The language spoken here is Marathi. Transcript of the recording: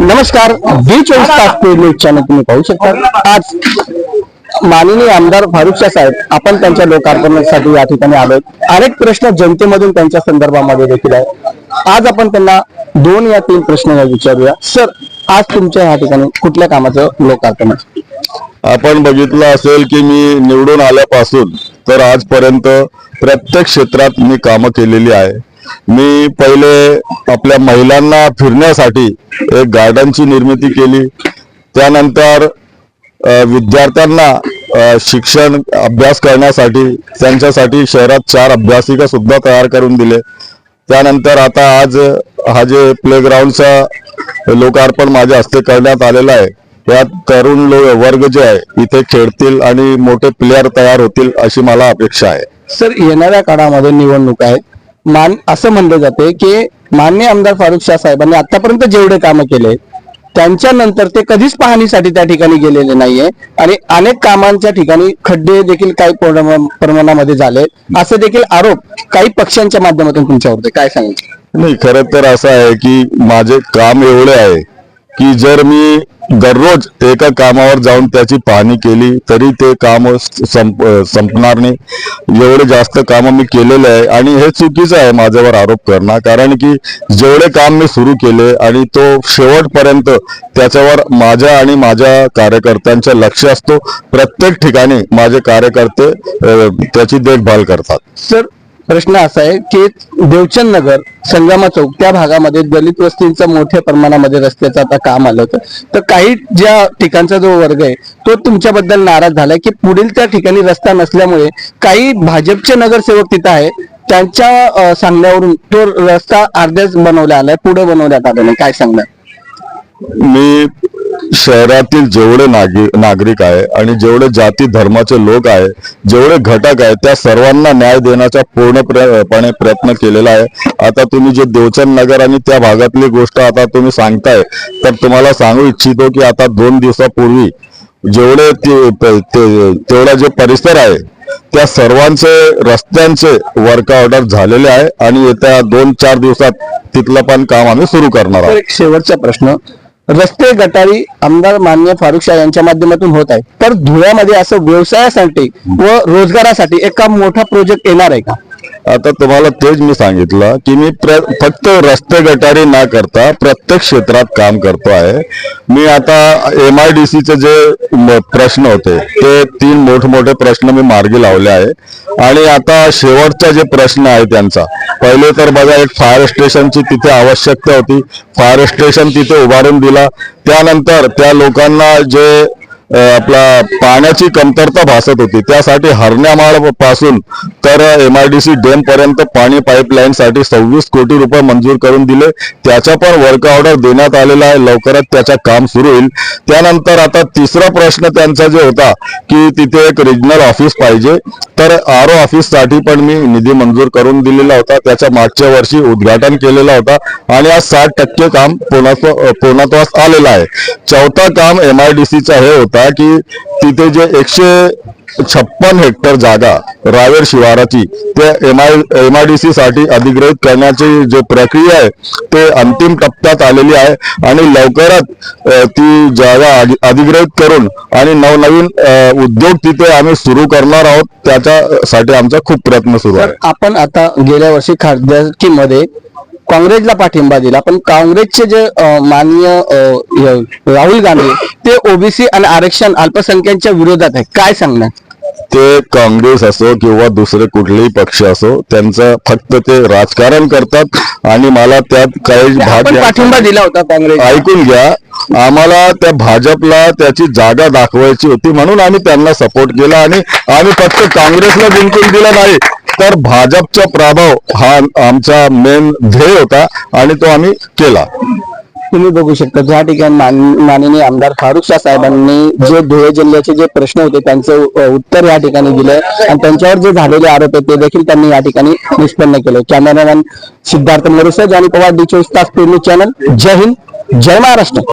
नमस्कार वी चोवीस तास पेड न्यूज चॅनल तुम्ही पाहू शकता. आज माननीय आमदार फारुख शाह साहेब आपण त्यांच्या लोकार्पणासाठी या ठिकाणी आलोय. अनेक प्रश्न जनतेमधून त्यांच्या संदर्भामध्ये देखील आहे आज आपण त्यांना दोन या तीन प्रश्न विचारूया. सर आज तुमच्या या ठिकाणी कुठल्या कामाचं लोकार्पण आहे? आपण बघितलं असेल की मी निवडून आल्यापासून तर आजपर्यंत प्रत्येक क्षेत्रात मी कामं केलेली आहे. मी पहिले आपल्या महिलांना फिरण्यासाठी एक गार्डनची निर्मिती केली. त्यानंतर विद्यार्थ्यांना शिक्षण अभ्यास करण्यासाठी त्यांच्यासाठी शहरात चार अभ्यासिका सुद्धा तयार करून दिले. त्यानंतर आता आज हा जे प्लेग्राऊंडचा लोकार्पण माझ्या हस्ते करण्यात आलेला आहे या तरुण लो वर्ग जे आहे इथे खेळतील आणि मोठे प्लेयर तयार होतील अशी मला अपेक्षा आहे. सर येणाऱ्या काळामध्ये निवडणूक आहेत. मान असं म्हणलं जाते की मान्य आमदार फारुख शाह साहेबांनी आतापर्यंत जेवढे कामं केले त्यांच्यानंतर ते कधीच पाहणीसाठी त्या ठिकाणी गेलेले नाहीये. आणि अनेक कामांच्या ठिकाणी खड्डे देखील काही प्रमाणामध्ये झाले. असे देखील आरोप काही पक्षांच्या माध्यमातून तुमच्यावर काय सांगायचं नाही खरं तर असं आहे की माझे काम एवढे आहे की जर मी दररोज एका कामावर जाऊन त्याची पाहणी केली तरी ते काम संप संपणार नाही. एवढे जास्त कामं मी केलेले आहे आणि हे चुकीचं आहे माझ्यावर आरोप करणं. कारण की जेवढे काम मी सुरू केले आणि तो शेवटपर्यंत त्याच्यावर माझ्या आणि माझ्या कार्यकर्त्यांचं लक्ष असतो प्रत्येक ठिकाणी माझे कार्यकर्ते त्याची देखभाल करतात. सर प्रश्न असा आहे की देवचंद नगर संगमा चौक त्या भागामध्ये दलित वस्तींचं मोठ्या प्रमाणामध्ये रस्त्याचं आता काम आलं होतं. तर काही ज्या ठिकाणचा जो वर्ग आहे तो तुमच्याबद्दल नाराज झालाय की पुढील त्या ठिकाणी रस्ता नसल्यामुळे काही भाजपचे नगरसेवक तिथं आहे त्यांच्या सांगण्यावरून तो रस्ता अर्ध्याच बनवला आलाय पुढे बनवण्यात आला नाही. काय सांगणार? मी शहरातील जेवढे नागरिक नागरिक आहे आणि जेवढे जाती धर्माचे लोक आहे जेवढे घटक आहे त्या सर्वांना न्याय देण्याचा पूर्णपणे प्रयत्न केलेला आहे. आता तुम्ही जे देवचंद नगर आणि त्या भागातली गोष्ट आता तुम्ही सांगताय तर तुम्हाला सांगू इच्छितो की आता दोन दिवसापूर्वी जेवढे तेवढा जे परिसर आहे त्या सर्वांचे रस्त्यांचे वर्क ऑर्डर झालेले आहे आणि येत्या दोन चार दिवसात तिथलं पण काम आम्ही सुरू करणार आहोत. शेवटचा प्रश्न रस्ते गटारी आमदार मान्य फारुख शाह यांच्या माध्यमातून होत आहे. तर धुळ्यामध्ये असं व्यवसायासाठी व रोजगारासाठी एक मोठा प्रोजेक्ट येणार आहे का? आता तुम्हाला तेच मी सांगितलं की मी प्र- फक्त रस्ते गटारी न करता प्रत्येक क्षेत्रात काम करतो आहे. मी आता एम आय डी सीचे जे प्रश्न होते ते तीन मोठमोठे प्रश्न मी मार्गी लावले आहे. आणि आता शेवटचा जे प्रश्न आहे त्यांचा पहिले तर बघा एक फायर स्टेशनची तिथे आवश्यकता होती. फायर स्टेशन तिथे उभारून दिला. त्यानंतर त्या लोकांना जे आपला पाण्याची कमतरता भासत होती. त्यासाठी हरण्यामाळपासून तर M I D C dam पर्यंत पाणी पाईपलाईनसाठी सव्वीस कोटी रुपये मंजूर करून दिले. त्याचा पण वर्क ऑर्डर देण्यात आलेला आहे. लवकरच त्याचा काम सुरू होईल. त्यानंतर आता तिसरा प्रश्न त्यांचा जो होता की तिथे एक रिजनल ऑफिस पाहिजे. तर आर ओ ऑफिससाठी पण मी निधी मंजूर करून दिलेला होता. त्याच्या मागच्या वर्षी उद्घाटन केलेला होता. आणि आज साठ टक्के काम पूर्णत्वास आलेलं आहे. चौथा काम एम आय डी सीचा हे होता. की तिथे जे एकशे छप्पन हेक्टर जागा रावेर शिवाराची ते M I M I D C साठी अधिग्रहित करण्याची जे प्रक्रिया आहे ते अंतिम टप्प्यात आलेली आहे आणि लवकरच ती जागा अधिग्रहित करून आणि नवनवीन उद्योग तिथे आम्ही सुरू करणार आहोत त्याच्यासाठी आमचा खूप प्रयत्न सुरू आहे. आपण आता गेल्या वर्षी खासदारकीमध्ये काँग्रेसला पाठिंबा दिला. पण काँग्रेसचे जे माननीय राहुल गांधी ते ओबीसी आणि आरक्षण अल्पसंख्याकांच्या विरोधात आहे काय सांगणार? ते काँग्रेस असो किंवा दुसरे कुठलेही पक्ष असो त्यांचं फक्त ते राजकारण करतात आणि मला त्यात काही भाग पाठिंबा दिला होता काँग्रेस ऐकून घ्या आम्हाला त्या भाजपला त्याची जागा दाखवायची होती म्हणून आम्ही त्यांना सपोर्ट केला आणि आम्ही फक्त काँग्रेसला जिंकून दिला नाही. तर भाजपचा प्रभाव हा आमचा मेन ध्येय होता आणि तो आम्ही केला. तुम्ही बघू शकता ज्या ठिकाणी मान- माननीय आमदार फारुख शाह साहेबांनी जे धुळे जिल्ह्याचे जे प्रश्न होते त्यांचं उत्तर या ठिकाणी दिलंय आणि त्यांच्यावर जे झालेले आरोप आहेत ते देखील त्यांनी या ठिकाणी निष्पन्न केले. कॅमेरामॅन सिद्धार्थ मोरेसज आणि पवार डी चोवीस तास पूर्ण चॅनल. जय हिंद जय महाराष्ट्र.